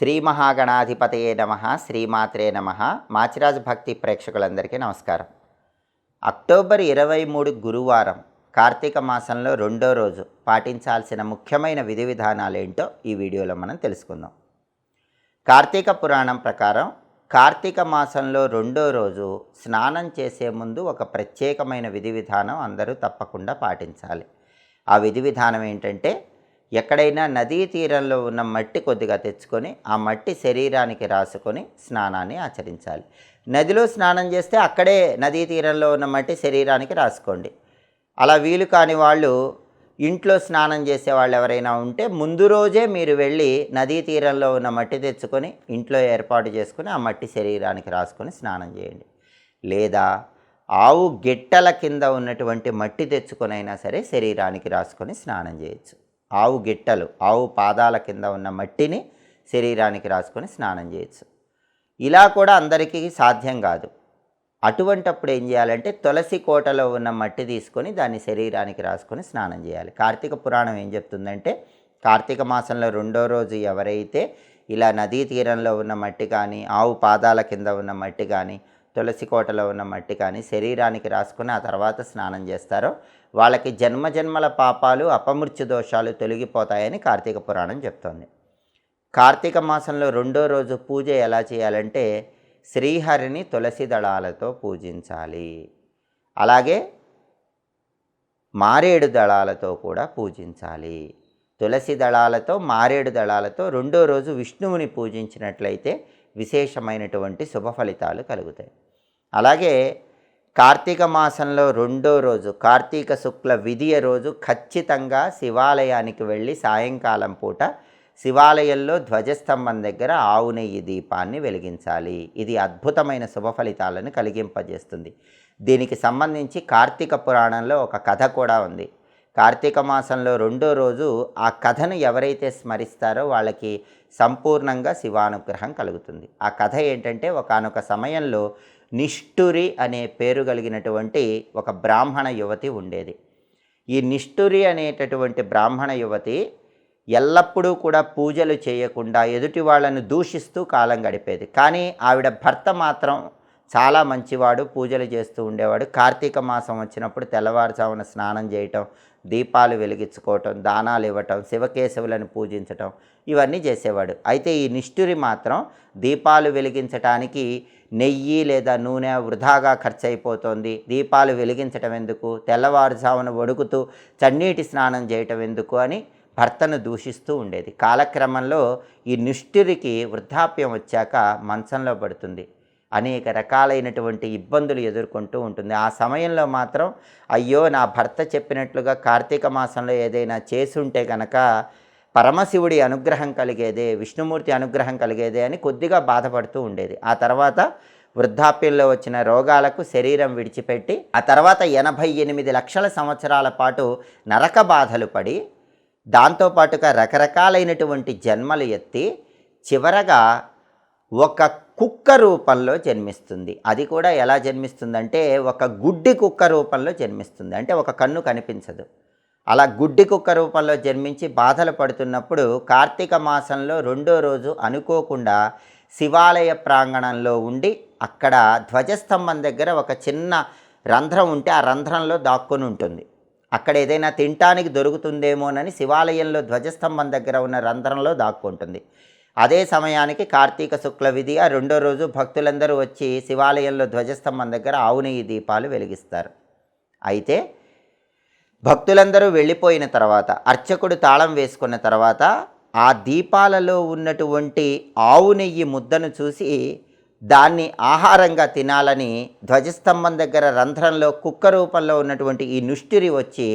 శ్రీ మహాగణాధిపతయే నమ శ్రీమాత్రే నమ. మాచిరాజ్ భక్తి ప్రేక్షకులందరికీ నమస్కారం. అక్టోబర్ ఇరవై మూడు గురువారం కార్తీక మాసంలో రెండో రోజు పాటించాల్సిన ముఖ్యమైన విధి విధానాలు ఏంటో ఈ వీడియోలో మనం తెలుసుకుందాం. కార్తీక పురాణం ప్రకారం కార్తీక మాసంలో రెండో రోజు స్నానం చేసే ముందు ఒక ప్రత్యేకమైన విధి విధానం అందరూ తప్పకుండా పాటించాలి. ఆ విధి విధానం ఏంటంటే ఎక్కడైనా నదీ తీరంలో ఉన్న మట్టి కొద్దిగా తెచ్చుకొని ఆ మట్టి శరీరానికి రాసుకొని స్నానాన్ని ఆచరించాలి. నదిలో స్నానం చేస్తే అక్కడే నదీ తీరంలో ఉన్న మట్టి శరీరానికి రాసుకోండి. అలా వీలు కాని వాళ్ళు ఇంట్లో స్నానం చేసే వాళ్ళు ఎవరైనా ఉంటే ముందు రోజే మీరు వెళ్ళి నదీ తీరంలో ఉన్న మట్టి తెచ్చుకొని ఇంట్లో ఏర్పాటు చేసుకొని ఆ మట్టి శరీరానికి రాసుకొని స్నానం చేయండి. లేదా ఆవు గిట్టల కింద ఉన్నటువంటి మట్టి తెచ్చుకొనైనా సరే శరీరానికి రాసుకొని స్నానం చేయొచ్చు. ఆవు గిట్టలు ఆవు పాదాల కింద ఉన్న మట్టిని శరీరానికి రాసుకొని స్నానం చేయొచ్చు. ఇలా కూడా అందరికీ సాధ్యం కాదు. అటువంటప్పుడు ఏం చేయాలంటే తులసి కోటలో ఉన్న మట్టి తీసుకొని దాన్ని శరీరానికి రాసుకొని స్నానం చేయాలి. కార్తీక పురాణం ఏం చెప్తుందంటే కార్తీక మాసంలో రెండో రోజు ఎవరైతే ఇలా నదీ తీరంలో ఉన్న మట్టి కానీ ఆవు పాదాల కింద ఉన్న మట్టి కానీ తులసి కోటలో ఉన్న మట్టి కానీ శరీరానికి రాసుకుని ఆ తర్వాత స్నానం చేస్తారో వాళ్ళకి జన్మజన్మల పాపాలు అపమృత్యు దోషాలు తొలగిపోతాయని కార్తీక పురాణం చెప్తోంది. కార్తీక మాసంలో రెండో రోజు పూజ ఎలా చేయాలంటే శ్రీహరిని తులసి దళాలతో పూజించాలి. అలాగే మారేడు దళాలతో కూడా పూజించాలి. తులసి దళాలతో మారేడు దళాలతో రెండో రోజు విష్ణువుని పూజించినట్లయితే విశేషమైనటువంటి శుభ ఫలితాలు కలుగుతాయి. అలాగే కార్తీక మాసంలో రెండో రోజు కార్తీక శుక్ల విధియ రోజు ఖచ్చితంగా శివాలయానికి వెళ్ళి సాయంకాలం పూట శివాలయంలో ధ్వజస్తంభం దగ్గర ఆవు నెయ్యి దీపాన్ని వెలిగించాలి. ఇది అద్భుతమైన శుభ ఫలితాలను కలిగింపజేస్తుంది. దీనికి సంబంధించి కార్తీక పురాణంలో ఒక కథ కూడా ఉంది. కార్తీక మాసంలో రెండో రోజు ఆ కథను ఎవరైతే స్మరిస్తారో వాళ్ళకి సంపూర్ణంగా శివానుగ్రహం కలుగుతుంది. ఆ కథ ఏంటంటే ఒకనొక సమయంలో నిష్ఠురి అనే పేరు కలిగినటువంటి ఒక బ్రాహ్మణ యువతి ఉండేది. ఈ నిష్ఠురి అనేటటువంటి బ్రాహ్మణ యువతి ఎల్లప్పుడూ కూడా పూజలు చేయకుండా ఎదుటి వాళ్ళను దూషిస్తూ కాలం గడిపేది. కానీ ఆవిడ భర్త మాత్రం చాలా మంచివాడు పూజలు చేస్తూ ఉండేవాడు. కార్తీక మాసం వచ్చినప్పుడు తెల్లవారుజామున స్నానం చేయటం దీపాలు వెలిగించుకోవటం దానాలు ఇవ్వటం శివకేశవులను పూజించటం ఇవన్నీ చేసేవాడు. అయితే ఈ నిష్ఠురి మాత్రం దీపాలు వెలిగించటానికి నెయ్యి లేదా నూనె వృధాగా ఖర్చు అయిపోతుంది దీపాలు వెలిగించటం ఎందుకు? తెల్లవారుజామున వడుకుతూ చన్నీటి స్నానం చేయటం ఎందుకు అని భర్తను దూషిస్తూ ఉండేది. కాలక్రమంలో ఈ నిష్ఠురికి వృద్ధాప్యం వచ్చాక మంచంలో పడుతుంది. అనేక రకాలైనటువంటి ఇబ్బందులు ఎదుర్కొంటూ ఉంటుంది. ఆ సమయంలో మాత్రం అయ్యో నా భర్త చెప్పినట్లుగా కార్తీక మాసంలో ఏదైనా చేసుంటే కనుక పరమశివుడి అనుగ్రహం కలిగేదే విష్ణుమూర్తి అనుగ్రహం కలిగేదే అని కొద్దిగా బాధపడుతూ ఉండేది. ఆ తర్వాత వృద్ధాప్యంలో వచ్చిన రోగాలకు శరీరం విడిచిపెట్టి ఆ తర్వాత ఎనభై ఎనిమిది లక్షల సంవత్సరాల పాటు నరక బాధలు పడి దాంతోపాటుగా రకరకాలైనటువంటి జన్మలు ఎత్తి చివరగా ఒక కుక్క రూపంలో జన్మిస్తుంది. అది కూడా ఎలా జన్మిస్తుందంటే ఒక గుడ్డి కుక్క రూపంలో జన్మిస్తుంది. అంటే ఒక కన్ను కనిపించదు. అలా గుడ్డి కుక్క రూపంలో జన్మించి బాధలు పడుతున్నప్పుడు కార్తీక మాసంలో రెండో రోజు అనుకోకుండా శివాలయ ప్రాంగణంలో ఉండి అక్కడ ధ్వజస్తంభం దగ్గర ఒక చిన్న రంధ్రం ఉంటే ఆ రంధ్రంలో దాక్కుని ఉంటుంది. అక్కడ ఏదైనా తినటానికి దొరుకుతుందేమోనని శివాలయంలో ధ్వజస్తంభం దగ్గర ఉన్న రంధ్రంలో దాక్కుంటుంది. అదే సమయానికి కార్తీక శుక్ల విధిగా రెండో రోజు భక్తులందరూ వచ్చి శివాలయంలో ధ్వజస్తంభం దగ్గర ఆవు నెయ్యి దీపాలు వెలిగిస్తారు. అయితే భక్తులందరూ వెళ్ళిపోయిన తర్వాత అర్చకుడు తాళం వేసుకున్న తర్వాత ఆ దీపాలలో ఉన్నటువంటి ఆవు నెయ్యి ముద్దను చూసి దాన్ని ఆహారంగా తినాలని ధ్వజస్తంభం దగ్గర రంధ్రంలో కుక్క రూపంలో ఉన్నటువంటి ఈ నుష్టిరి వచ్చి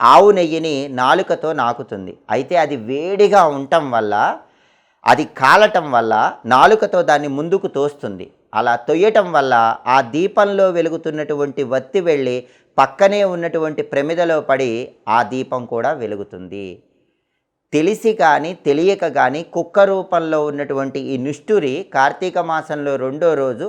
ఆవు నెయ్యిని నాలుకతో నాకుతుంది. అయితే అది వేడిగా ఉండటం వల్ల అది కాలటం వల్ల నాలుకతో దాన్ని ముందుకు తోస్తుంది. అలా తొయ్యటం వల్ల ఆ దీపంలో వెలుగుతున్నటువంటి వత్తి వెళ్ళి పక్కనే ఉన్నటువంటి ప్రమిదలో పడి ఆ దీపం కూడా వెలుగుతుంది. తెలిసి కానీ తెలియక కానీ కుక్క రూపంలో ఉన్నటువంటి ఈ నిష్ఠురి కార్తీక మాసంలో రెండో రోజు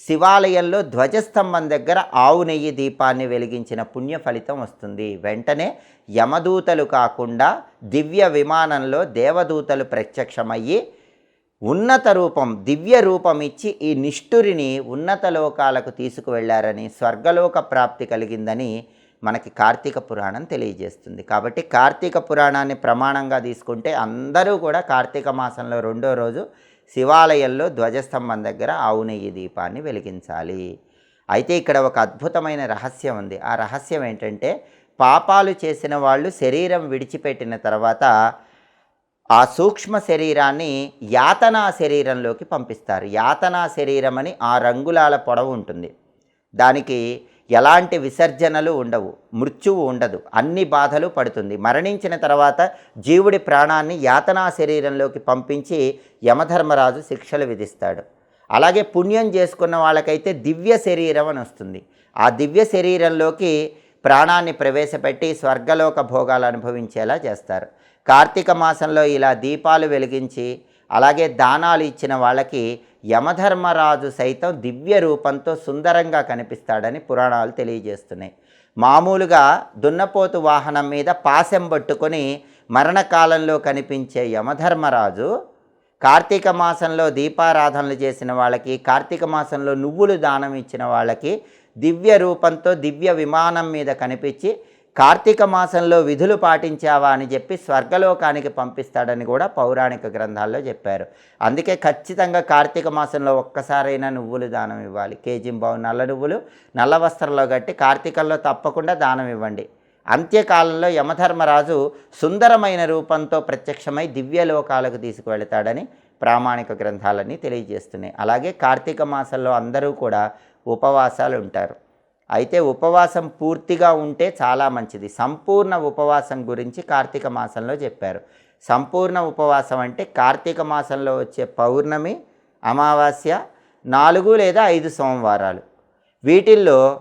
శివాలయంలో ధ్వజస్తంభం దగ్గర ఆవు నెయ్యి దీపాన్ని వెలిగించిన పుణ్య ఫలితం వస్తుంది. వెంటనే యమదూతలు కాకుండా దివ్య విమానంలో దేవదూతలు ప్రత్యక్షమయ్యి ఉన్నత రూపం దివ్య రూపం ఇచ్చి ఈ నిష్ఠురిని ఉన్నత లోకాలకు తీసుకువెళ్ళారని స్వర్గలోక ప్రాప్తి కలిగిందని మనకి కార్తీక పురాణం తెలియజేస్తుంది. కాబట్టి కార్తీక పురాణాన్ని ప్రమాణంగా తీసుకుంటే అందరూ కూడా కార్తీక మాసంలో రెండో రోజు శివాలయంలో ధ్వజస్తంభం దగ్గర ఆవు నెయ్యి దీపాన్ని వెలిగించాలి. అయితే ఇక్కడ ఒక అద్భుతమైన రహస్యం ఉంది. ఆ రహస్యం ఏంటంటే పాపాలు చేసిన వాళ్ళు శరీరం విడిచిపెట్టిన తర్వాత ఆ సూక్ష్మ శరీరాన్ని యాతనా శరీరంలోకి పంపిస్తారు. యాతనా శరీరం అని ఆ రంగులాల పొడవు ఉంటుంది. దానికి ఎలాంటి విసర్జనలు ఉండవు మృత్యువు ఉండదు అన్ని బాధలు పడుతుంది. మరణించిన తర్వాత జీవుడి ప్రాణాన్ని యాతనా శరీరంలోకి పంపించి యమధర్మరాజు శిక్షలు విధిస్తాడు. అలాగే పుణ్యం చేసుకున్న వాళ్ళకైతే దివ్య శరీరం అని వస్తుంది. ఆ దివ్య శరీరంలోకి ప్రాణాన్ని ప్రవేశపెట్టి స్వర్గలోక భోగాలు అనుభవించేలా చేస్తారు. కార్తీక మాసంలో ఇలా దీపాలు వెలిగించి అలాగే దానాలు ఇచ్చిన వాళ్ళకి యమధర్మరాజు సైతం దివ్య రూపంతో సుందరంగా కనిపిస్తాడని పురాణాలు తెలియజేస్తున్నాయి. మామూలుగా దున్నపోతు వాహనం మీద పాశం పట్టుకొని మరణకాలంలో కనిపించే యమధర్మరాజు కార్తీక మాసంలో దీపారాధనలు చేసిన వాళ్ళకి కార్తీక మాసంలో నువ్వులు దానం ఇచ్చిన వాళ్ళకి దివ్య రూపంతో దివ్య విమానం మీద కనిపించి కార్తీక మాసంలో విధులు పాటించావా అని చెప్పి స్వర్గలోకానికి పంపిస్తాడని కూడా పౌరాణిక గ్రంథాల్లో చెప్పారు. అందుకే ఖచ్చితంగా కార్తీక మాసంలో ఒక్కసారైనా నువ్వులు దానం ఇవ్వాలి. కేజీంబావు నల్ల నువ్వులు నల్ల వస్త్రంలో కట్టి కార్తీకంలో తప్పకుండా దానం ఇవ్వండి. అంత్యకాలంలో యమధర్మరాజు సుందరమైన రూపంతో ప్రత్యక్షమై దివ్యలోకాలకు తీసుకువెళతాడని ప్రామాణిక గ్రంథాలన్నీ తెలియజేస్తున్నాయి. అలాగే కార్తీక మాసంలో అందరూ కూడా ఉపవాసాలు ఉంటారు. అయితే ఉపవాసం పూర్తిగా ఉంటే చాలా మంచిది. సంపూర్ణ ఉపవాసం గురించి కార్తీక మాసంలో చెప్పారు. సంపూర్ణ ఉపవాసం అంటే కార్తీక మాసంలో వచ్చే పౌర్ణమి అమావాస్య నాలుగు లేదా ఐదు సోమవారాలు. వీటిల్లో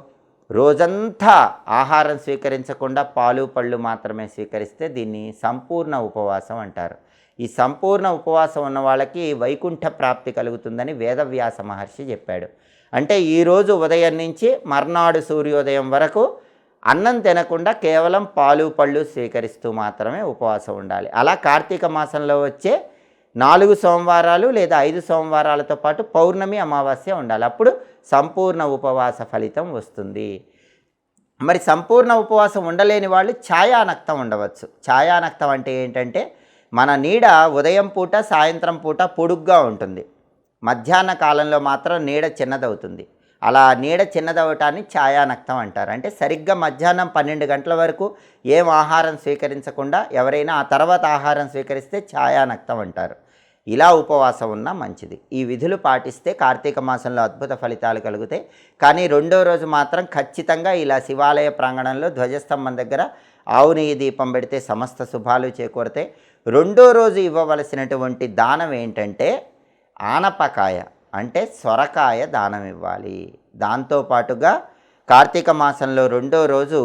రోజంతా ఆహారం స్వీకరించకుండా పాలు పళ్ళు మాత్రమే స్వీకరిస్తే దీన్ని సంపూర్ణ ఉపవాసం అంటారు. ఈ సంపూర్ణ ఉపవాసం ఉన్న వాళ్ళకి వైకుంఠ ప్రాప్తి కలుగుతుందని వేదవ్యాస మహర్షి చెప్పాడు. అంటే ఈరోజు ఉదయం నుంచి మర్నాడు సూర్యోదయం వరకు అన్నం తినకుండా కేవలం పాలు పళ్ళు స్వీకరిస్తూ మాత్రమే ఉపవాసం ఉండాలి. అలా కార్తీక మాసంలో వచ్చే నాలుగు సోమవారాలు లేదా ఐదు సోమవారాలతో పాటు పౌర్ణమి అమావాస్య ఉండాలి. అప్పుడు సంపూర్ణ ఉపవాస ఫలితం వస్తుంది. మరి సంపూర్ణ ఉపవాసం ఉండలేని వాళ్ళు ఛాయానక్తం ఉండవచ్చు. ఛాయానక్తం అంటే ఏంటంటే మన నీడ ఉదయం పూట సాయంత్రం పూట పొడుగ్గా ఉంటుంది. మధ్యాహ్న కాలంలో మాత్రం నీడ చిన్నదవుతుంది. అలా నీడ చిన్నదవటాన్ని ఛాయానక్తం అంటారు. అంటే సరిగ్గా మధ్యాహ్నం పన్నెండు గంటల వరకు ఏం ఆహారం స్వీకరించకుండా ఎవరైనా ఆ తర్వాత ఆహారం స్వీకరిస్తే ఛాయానక్తం అంటారు. ఇలా ఉపవాసం ఉన్నా మంచిది. ఈ విధులు పాటిస్తే కార్తీక మాసంలో అద్భుత ఫలితాలు కలుగుతాయి. కానీ రెండో రోజు మాత్రం ఖచ్చితంగా ఇలా శివాలయ ప్రాంగణంలో ధ్వజస్తంభం దగ్గర ఆవు నెయ్యి దీపం పెడితే సమస్త శుభాలు చేకూరతాయి. రెండో రోజు ఇవ్వవలసినటువంటి దానం ఏంటంటే ఆనపకాయ అంటే సొరకాయ దానం ఇవ్వాలి. దాంతోపాటుగా కార్తీక మాసంలో రెండో రోజు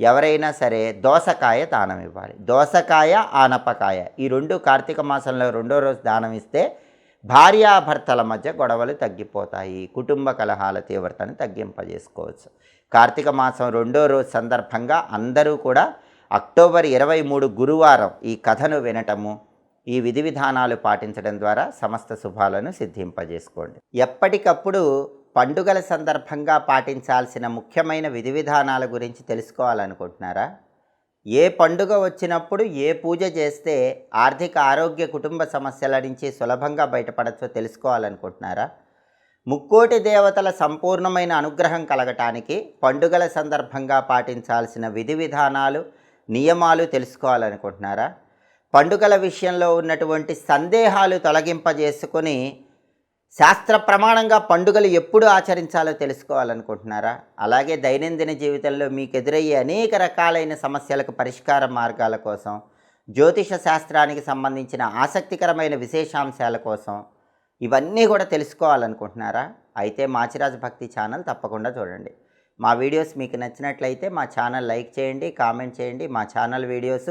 ఎవరైనా సరే దోసకాయ దానం ఇవ్వాలి. దోసకాయ ఆనపకాయ ఈ రెండు కార్తీక మాసంలో రెండో రోజు దానం ఇస్తే భార్యాభర్తల మధ్య గొడవలు తగ్గిపోతాయి. కుటుంబ కలహాల తీవ్రతను తగ్గింపజేసుకోవచ్చు. కార్తీక మాసం రెండో రోజు సందర్భంగా అందరూ కూడా అక్టోబర్ ఇరవై మూడు గురువారం ఈ కథను వినటము ఈ విధి విధానాలు పాటించడం ద్వారా సమస్త శుభాలను సిద్ధింపజేసుకోండి. ఎప్పటికప్పుడు పండుగల సందర్భంగా పాటించాల్సిన ముఖ్యమైన విధి విధానాల గురించి తెలుసుకోవాలనుకుంటున్నారా? ఏ పండుగ వచ్చినప్పుడు ఏ పూజ చేస్తే ఆర్థిక ఆరోగ్య కుటుంబ సమస్యల నుంచి సులభంగా బయటపడచ్చో తెలుసుకోవాలనుకుంటున్నారా? ముక్కోటి దేవతల సంపూర్ణమైన అనుగ్రహం కలగటానికి పండుగల సందర్భంగా పాటించాల్సిన విధి విధానాలు నియమాలు తెలుసుకోవాలనుకుంటున్నారా? పండుగల విషయంలో ఉన్నటువంటి సందేహాలు తొలగింపజేసుకొని శాస్త్ర ప్రమాణంగా పండుగలు ఎప్పుడు ఆచరించాలో తెలుసుకోవాలనుకుంటున్నారా? అలాగే దైనందిన జీవితంలో మీకు ఎదురయ్యే అనేక రకాలైన సమస్యలకు పరిష్కార మార్గాల కోసం జ్యోతిష శాస్త్రానికి సంబంధించిన ఆసక్తికరమైన విశేషాంశాల కోసం ఇవన్నీ కూడా తెలుసుకోవాలనుకుంటున్నారా? అయితే మాచిరాజు భక్తి ఛానల్ తప్పకుండా చూడండి. మా వీడియోస్ మీకు నచ్చినట్లయితే మా ఛానల్ లైక్ చేయండి కామెంట్ చేయండి. మా ఛానల్ వీడియోస్